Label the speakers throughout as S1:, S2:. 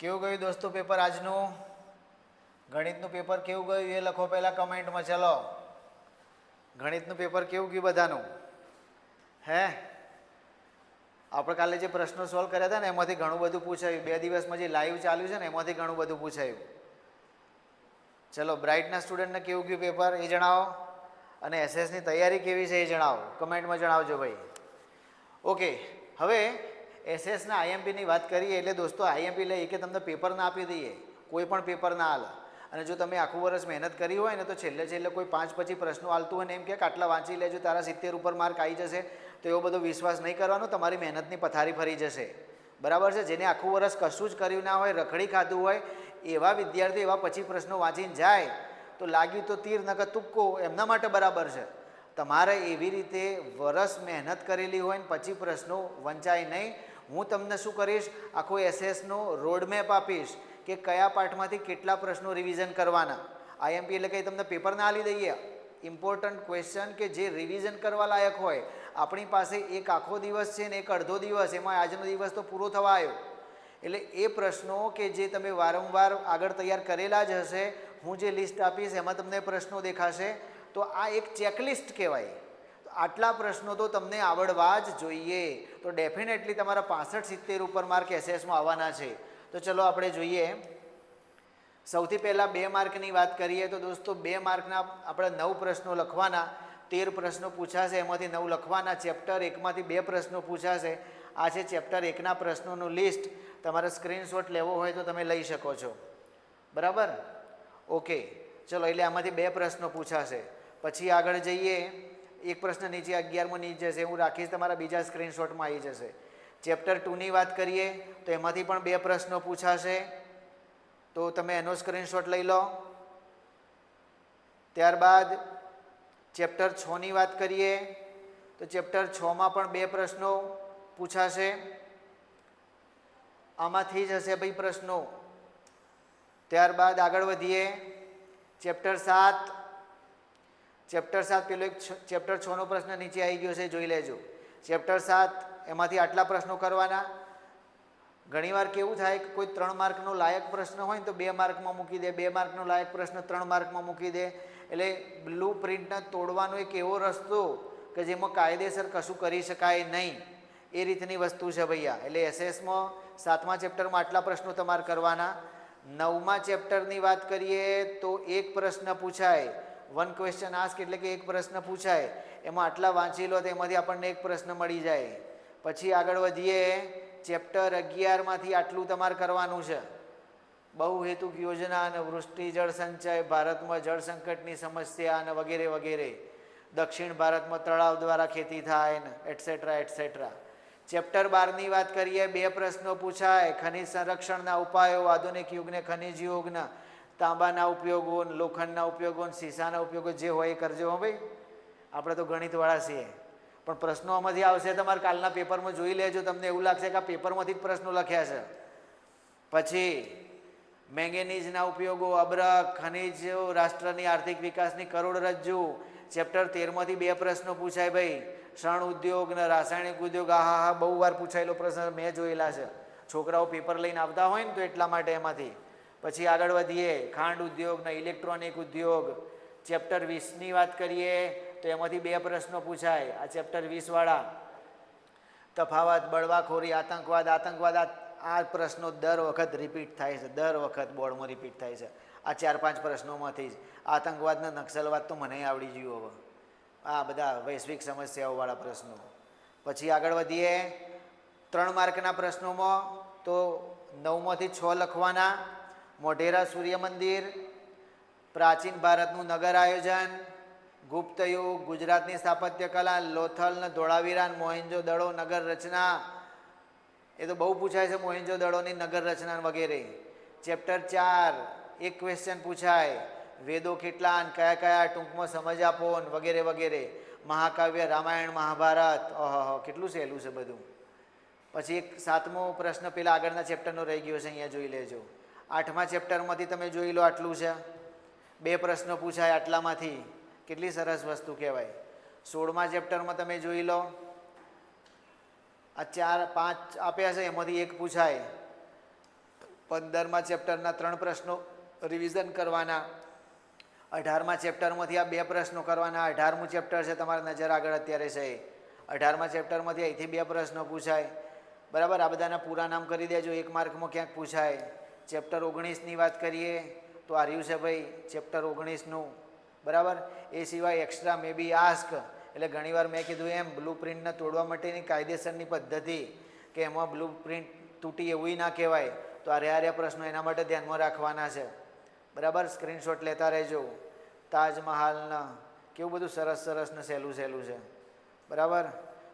S1: કેવું ગયું દોસ્તો પેપર આજનું? ગણિતનું પેપર કેવું ગયું એ લખો પહેલાં કમેન્ટમાં, ચલો. ગણિતનું પેપર કેવું ગયું બધાનું? હે? આપણે કાલે જે પ્રશ્નો સોલ્વ કર્યા હતા ને, એમાંથી ઘણું બધું પૂછાયું. બે દિવસમાં જે લાઈવ ચાલ્યું છે ને, એમાંથી ઘણું બધું પૂછાયું. ચલો બ્રાઇટના સ્ટુડન્ટને કેવું ગયું પેપર એ જણાવો. અને એસએસની તૈયારી કેવી છે એ જણાવો. કમેન્ટમાં જણાવજો ભાઈ. ઓકે હવે એસએસના આઈએમપીની વાત કરીએ એટલે દોસ્તો આઈએમપી લઈએ કે તમને પેપર ના આપી દઈએ, કોઈ પણ પેપર ના હાલે. અને જો તમે આખું વર્ષ મહેનત કરી હોય ને તો છેલ્લે છેલ્લે કોઈ પાંચ પછી પ્રશ્નો હાલતું હોય ને એમ કે આટલા વાંચી લેજો, તારા સિત્તેર ઉપર માર્ક આવી જશે, તો એવો બધો વિશ્વાસ નહીં કરવાનો, તમારી મહેનતની પથારી ફરી જશે. બરાબર છે? જેને આખું વર્ષ કશું જ કર્યું ના હોય, રખડી ખાધું હોય, એવા વિદ્યાર્થીઓ એવા પછી પ્રશ્નો વાંચીને જાય, તો લાગ્યું તો તીર નકર તુક્કો, એમના માટે બરાબર છે. તમારે એવી રીતે વરસ મહેનત કરેલી હોય ને પછી પ્રશ્નો વંચાય નહીં. હું તમને શું કરીશ? આખો એસએસનો રોડમેપ આપીશ કે કયા પાઠમાંથી કેટલા પ્રશ્નો રિવિઝન કરવાના. આઈએમપી એટલે કે તમને પેપર ના આપી દઈએ. ઇમ્પોર્ટન્ટ ક્વેશ્ચન કે જે રિવિઝન કરવા લાયક હોય. આપણી પાસે એક આખો દિવસ છે ને એક અડધો દિવસ, એમાં આજનો દિવસ તો પૂરો થવા આવ્યો એટલે એ પ્રશ્નો કે જે તમે વારંવાર આગળ તૈયાર કરેલા જ હશે, હું જે લિસ્ટ આપીશ, એમાં તમને પ્રશ્નો દેખાશે. તો આ એક ચેકલિસ્ટ કહેવાય. આટલા પ્રશ્નો તો તમને આવડવા જ જોઈએ. તો ડેફિનેટલી તમારા પાસઠ સિત્તેર ઉપર માર્ક એસએસમાં આવવાના છે. તો ચલો આપણે જોઈએ. સૌથી પહેલાં બે માર્કની વાત કરીએ તો દોસ્તો બે માર્કના આપણે નવ પ્રશ્નો લખવાના, તેર પ્રશ્નો પૂછાશે, એમાંથી નવ લખવાના ચેપ્ટર એકમાંથી બે પ્રશ્નો પૂછાશે. આ છે ચેપ્ટર એકના પ્રશ્નોનું લિસ્ટ તમારે સ્ક્રીનશોટ લેવો હોય તો તમે લઈ શકો છો. બરાબર? ઓકે ચલો એટલે આમાંથી બે પ્રશ્નો પૂછાશે. પછી આગળ જઈએ, એક પ્રશ્ન નીચે અગિયારમાં નીચે જશે, હું રાખીશ તમારા બીજા સ્ક્રીનશોટમાં આવી જશે. ચેપ્ટર ટુની વાત કરીએ, તો એમાંથી પણ બે પ્રશ્નો પૂછાશે. તો તમે એનો સ્ક્રીનશોટ લઈ લો. ત્યારબાદ ચેપ્ટર છની વાત કરીએ, તો ચેપ્ટર છમાં પણ બે પ્રશ્નો પૂછાશે. આમાંથી જ હશે ભાઈ પ્રશ્નો. ત્યારબાદ આગળ વધીએ. ચેપ્ટર સાત ચેપ્ટર સાત પેલો એક ચેપ્ટર છનો પ્રશ્ન નીચે આવી ગયો છે, જોઈ લેજો. ચેપ્ટર સાત, એમાંથી આટલા પ્રશ્નો કરવાના. ઘણીવાર કેવું થાય કે કોઈ ત્રણ માર્કનો લાયક પ્રશ્ન હોય ને તો બે માર્કમાં મૂકી દે, બે માર્કનો લાયક પ્રશ્ન ત્રણ માર્કમાં મૂકી દે. એટલે બ્લુ પ્રિન્ટને તોડવાનો એક એવો રસ્તો કે જેમાં કાયદેસર કશું કરી શકાય નહીં. એ રીતની વસ્તુ છે ભૈયા. એટલે એસએસમાં સાતમા ચેપ્ટરમાં આટલા પ્રશ્નો તમારે કરવાના. નવમા ચેપ્ટરની વાત કરીએ તો એક પ્રશ્ન પૂછાય વન ક્વેશ્ચન આસ્ક એટલે કે એક પ્રશ્ન પૂછાય. એમાં આટલા વાંચી લો તો એમાંથી આપણને એક પ્રશ્ન મળી જાય. પછી આગળ વધીએ. ચેપ્ટર અગિયારમાંથી આટલું તમારે કરવાનું છે. બહુહેતુક યોજના અને વૃષ્ટિ, જળ સંચય, ભારતમાં જળ સંકટની સમસ્યા અને વગેરે વગેરે. દક્ષિણ ભારતમાં તળાવ દ્વારા ખેતી થાય ને એટસેટ્રા એટસેટ્રા ચેપ્ટર બારની વાત કરીએ. બે પ્રશ્નો પૂછાય. ખનિજ સંરક્ષણના ઉપાયો, આધુનિક યુગને ખનિજ યુગના તાંબાના ઉપયોગો લોખંડના ઉપયોગો શીશાના ઉપયોગો જે હોય એ કરજો હો ભાઈ. આપણે તો ગણિતવાળા છીએ. પણ પ્રશ્નો આમાંથી આવશે તમારે કાલના પેપરમાં જોઈ લેજો, તમને એવું લાગશે કે આ પેપરમાંથી જ પ્રશ્નો લખ્યા છે. પછી, મેંગેનીઝના ઉપયોગો, અબ્રક, ખનિજ, રાષ્ટ્રની આર્થિક વિકાસની કરોડરજ્જુ ચેપ્ટર તેરમાંથી બે પ્રશ્નો પૂછાય ભાઈ. શણ ઉદ્યોગ ને રાસાયણિક ઉદ્યોગ, આ હા હા બહુ વાર પૂછાયેલો પ્રશ્ન મેં જોયેલા છે. છોકરાઓ પેપર લઈને આવતા હોય ને તો એટલા માટે એમાંથી. પછી આગળ વધીએ. ખાંડ ઉદ્યોગ ને ઇલેક્ટ્રોનિક ઉદ્યોગ. ચેપ્ટર વીસની વાત કરીએ તો એમાંથી બે પ્રશ્નો પૂછાય. આ ચેપ્ટર વીસવાળા તફાવત, બળવાખોરી, આતંકવાદ આતંકવાદ, આ પ્રશ્નો દર વખત રિપીટ થાય છે. દર વખત બોર્ડમાં રિપીટ થાય છે. આ ચાર પાંચ પ્રશ્નોમાંથી જ. આતંકવાદને નક્સલવાદ તો મને આવડી ગયું હવે. આ બધા વૈશ્વિક સમસ્યાઓવાળા પ્રશ્નો. પછી આગળ વધીએ. ત્રણ માર્કના પ્રશ્નોમાં તો નવમાંથી છ લખવાના. મોઢેરા સૂર્ય મંદિર પ્રાચીન ભારતનું નગર આયોજન, ગુપ્ત યુગ, ગુજરાતની સ્થાપત્ય કલા, લોથલ ને ધોળાવીરા ને મોહેન્જો દડો નગર રચના, એ તો બહુ પૂછાય છે મોહેન્જો દડોની નગર રચના વગેરે. ચેપ્ટર ચાર, એક ક્વેશ્ચન પૂછાય, વેદો કેટલા અને કયા કયા ટૂંકમાં સમજ આપો વગેરે વગેરે. મહાકાવ્ય રામાયણ, મહાભારત, ઓહો કેટલું સહેલું છે બધું. પછી એક સાતમો પ્રશ્ન, પેલા આગળના ચેપ્ટરનો રહી ગયો છે, અહીંયા જોઈ લેજો. આઠમા ચેપ્ટરમાંથી તમે જોઈ લો આટલું છે. બે પ્રશ્નો પૂછાય આટલામાંથી. કેટલી સરસ વસ્તુ કહેવાય. સોળમા ચેપ્ટરમાં તમે જોઈ લો. આ ચાર, પાંચ આપ્યા છે, એમાંથી એક પૂછાય. પંદરમા ચેપ્ટરના ત્રણ પ્રશ્નો રિવિઝન કરવાના. અઢારમા ચેપ્ટરમાંથી આ બે પ્રશ્નો કરવાના. અઢારમું ચેપ્ટર છે, તમારા નજર આગળ અત્યારે છે. અઢારમા ચેપ્ટરમાંથી અહીંથી બે પ્રશ્નો પૂછાય. બરાબર? આ બધાના પૂરા નામ કરી દેજો. એક માર્કમાં ક્યાંક પૂછાય. ચેપ્ટર ઓગણીસની વાત કરીએ તો આ રહ્યું છે ભાઈ ચેપ્ટર ઓગણીસનું. બરાબર? એ સિવાય એક્સ્ટ્રા મે બી આસ્ક એટલે ઘણીવાર મેં કીધું એમ બ્લુ પ્રિન્ટને તોડવા માટેની કાયદેસરની પદ્ધતિ કે એમાં બ્લુ પ્રિન્ટ તૂટી એવું ના કહેવાય. તો આ રહ્યા રહ્યા પ્રશ્નો એના માટે ધ્યાનમાં રાખવાના છે. બરાબર? સ્ક્રીનશોટ લેતા રહેજો. તાજમહાલના. કેવું બધું સરસ સરસ સહેલું સહેલું છે. બરાબર?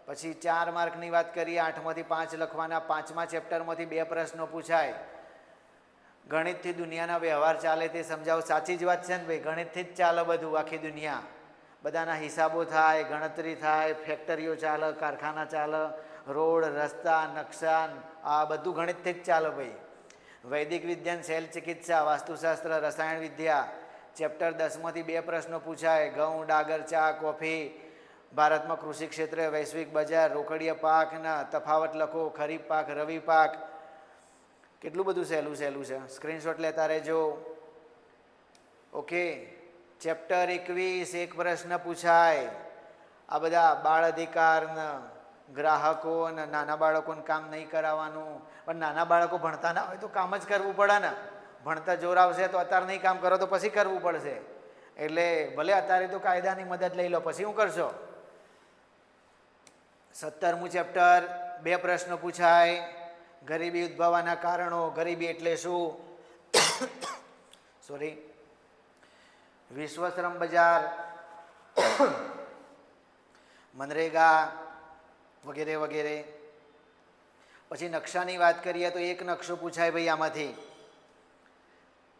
S1: પછી ચાર માર્કની વાત કરીએ, આઠમાંથી પાંચ લખવાના, પાંચમા ચેપ્ટરમાંથી બે પ્રશ્નો પૂછાય. ગણિતથી દુનિયાના વ્યવહાર ચાલે તે સમજાવો. સાચી જ વાત છે ને ભાઈ, ગણિતથી જ ચાલે બધું આખી દુનિયા. બધાના હિસાબો થાય, ગણતરી થાય, ફેક્ટરીઓ ચાલે, કારખાના ચાલે, રોડ, રસ્તા, નકશા, આ બધું ગણિતથી જ ચાલે ભાઈ. વૈદિક વિજ્ઞાન શૈલ ચિકિત્સા, વાસ્તુશાસ્ત્ર, રસાયણ વિદ્યા, ચેપ્ટર દસમાંથી બે પ્રશ્નો પૂછાય. ઘઉં, ડાગર, ચા, કોફી. ભારતમાં કૃષિ ક્ષેત્રે વૈશ્વિક બજાર, રોકડીય પાકના તફાવત લખો. ખરીફ પાક, રવિ પાક. કેટલું બધું સહેલું સહેલું છે. સ્ક્રીનશોટ લેતા રહેજો. ઓકે ચેપ્ટર એકવીસ, એક પ્રશ્ન પૂછાય. આ બધા બાળ અધિકારના ગ્રાહકો અને નાના બાળકોને કામ નહીં કરાવવાનું. પણ નાના બાળકો ભણતા ના હોય તો કામ જ કરવું પડે ને. ભણતા જોર આવશે તો અત્યારે નહીં કામ કરો તો પછી કરવું પડશે. એટલે ભલે અત્યારે તો કાયદાની મદદ લઈ લો, પછી શું કરશો? સત્તરમું ચેપ્ટર બે પ્રશ્નો પૂછાય. ગરીબી ઉદ્ભવવાના કારણો, ગરીબી એટલે શું? સોરી વિશ્વ શ્રમ બજાર, મનરેગા વગેરે વગેરે. પછી નકશાની વાત કરીએ તો એક નકશો પૂછાય ભાઈ આમાંથી.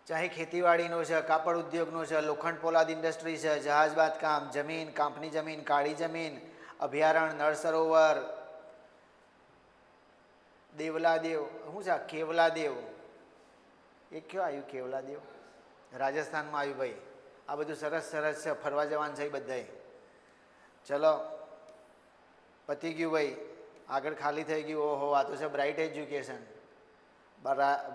S1: ચાહે ખેતીવાડીનો છે, કાપડ ઉદ્યોગનો છે, લોખંડ પોલાદ ઇન્ડસ્ટ્રી છે જહાજ બાંધકામ જમીન કાંપની જમીન, કાળી જમીન, અભયારણ્ય, નળ સરોવર દેવલાદેવ. શું છે આ કેવલાદેવ? એ કયો આવ્યું કેવલાદેવ? રાજસ્થાનમાં આવ્યું ભાઈ. આ બધું સરસ સરસ છે, ફરવા જવાનું છે બધાએ ચલો, પતી ગયું ભાઈ. આગળ ખાલી થઈ ગયું. ઓહો, આ તો છે બ્રાઇટ એજ્યુકેશન.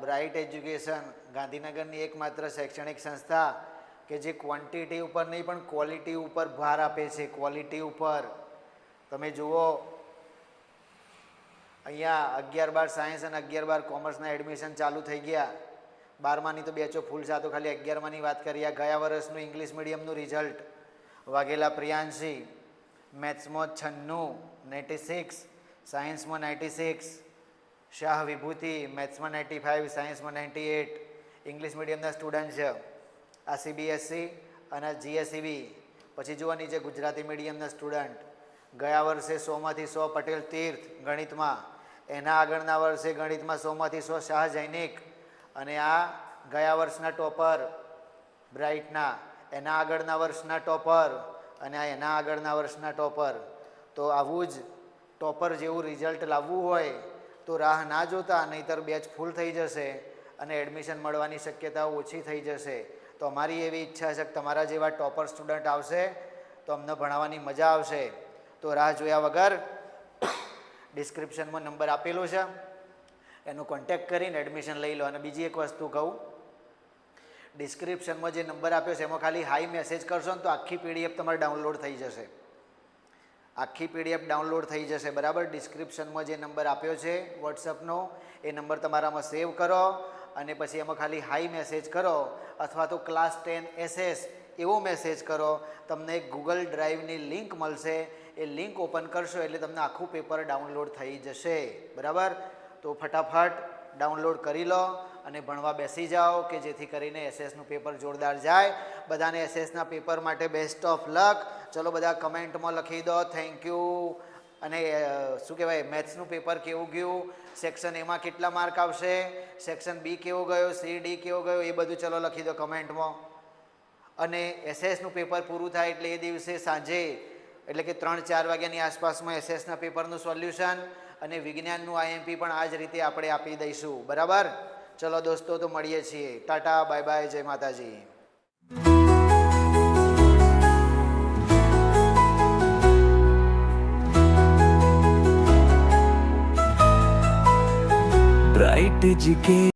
S1: બ્રાઇટ એજ્યુકેશન ગાંધીનગરની એકમાત્ર શૈક્ષણિક સંસ્થા કે જે ક્વોન્ટિટી ઉપર નહીં પણ ક્વોલિટી ઉપર ભાર આપે છે, ક્વોલિટી ઉપર. તમે જુઓ અહીંયા અગિયાર બાર સાયન્સ અને અગિયાર બાર કોમર્સના એડમિશન ચાલુ થઈ ગયા. બારમાની તો બેચો ફૂલ છે તો ખાલી અગિયારમાની વાત કરીએ ગયા વર્ષનું ઇંગ્લિશ મીડિયમનું રિઝલ્ટ વાઘેલા પ્રિયાંશી મેથ્સમાં છન્નું નાઇન્ટી સિક્સ સાયન્સમાં નાઇન્ટી સિક્સ શાહ વિભૂતિ મેથ્સમાં નાઇન્ટી ફાઇવ સાયન્સમાં નાઇન્ટી એટ ઇંગ્લિશ મીડિયમના સ્ટુડન્ટ છે. આ સીબીએસસી અને જીએસસીબી પછી જુઓ નીચે ગુજરાતી મીડિયમના સ્ટુડન્ટ ગયા વર્ષે સોમાંથી સો પટેલ તીર્થ ગણિતમાં. એના આગળના વર્ષે ગણિતમાં સોમાંથી સો શાહ જૈનિક અને આ ગયા વર્ષના ટોપર બ્રાઇટના, એના આગળના વર્ષના ટોપર અને આ એના આગળના વર્ષના ટોપર. તો આવું જ ટોપર જેવું રિઝલ્ટ લાવવું હોય તો રાહ ના જોતા, નહીંતર બેચ ફૂલ થઈ જશે અને એડમિશન મળવાની શક્યતાઓ ઓછી થઈ જશે. તો અમારી એવી ઈચ્છા છે કે તમારા જેવા ટોપર સ્ટુડન્ટ આવશે, તો અમને ભણાવવાની મજા આવશે. તો રાહ જોયા વગર ડિસ્ક્રિપ્શનમાં નંબર આપેલો છે. એનો કોન્ટેક્ટ કરીને એડમિશન લઈ લો અને બીજી એક વસ્તુ કહું. ડિસ્ક્રિપ્શનમાં જે નંબર આપ્યો છે, એમાં ખાલી હાઈ મેસેજ કરશો ને તો આખી પીડીએફ તમારે ડાઉનલોડ થઈ જશે. આખી પીડીએફ ડાઉનલોડ થઈ જશે, બરાબર? ડિસ્ક્રિપ્શનમાં જે નંબર આપ્યો છે વોટ્સઅપનો એ નંબર તમારામાં સેવ કરો અને પછી એમાં ખાલી હાઈ મેસેજ કરો અથવા તો ક્લાસ ટેન એસએસ એવો મેસેજ કરો, તમને ગૂગલ ડ્રાઈવની લિંક મળશે. એ લિંક ઓપન કરશો એટલે તમને આખું પેપર ડાઉનલોડ થઈ જશે. બરાબર? તો ફટાફટ ડાઉનલોડ કરી લો અને ભણવા બેસી જાઓ કે જેથી કરીને એસએસનું પેપર જોરદાર જાય. બધાને એસએસના પેપર માટે બેસ્ટ ઓફ લક ચલો બધા કમેન્ટમાં લખી દો થેન્ક યુ અને શું કહેવાય મેથ્સનું પેપર કેવું ગયું? સેક્શન એમાં કેટલા માર્ક આવશે? સેક્શન બી કેવો ગયો? સી ડી કેવો ગયો? એ બધું ચલો લખી દો કમેન્ટમાં અને એસએસનું પેપર પૂરું થાય એટલે એ દિવસે સાંજે, એટલે કે ત્રણ, ચાર વાગ્યાની આસપાસમાં એસએસના પેપરનું સોલ્યુશન અને વિજ્ઞાનનું આઈએમપી પણ આ જ રીતે આપણે આપી દઈશું. બરાબર? ચલો દોસ્તો, તો મળીએ છીએ. ટાટા, બાય બાય, જય માતાજી.
S2: Bright GK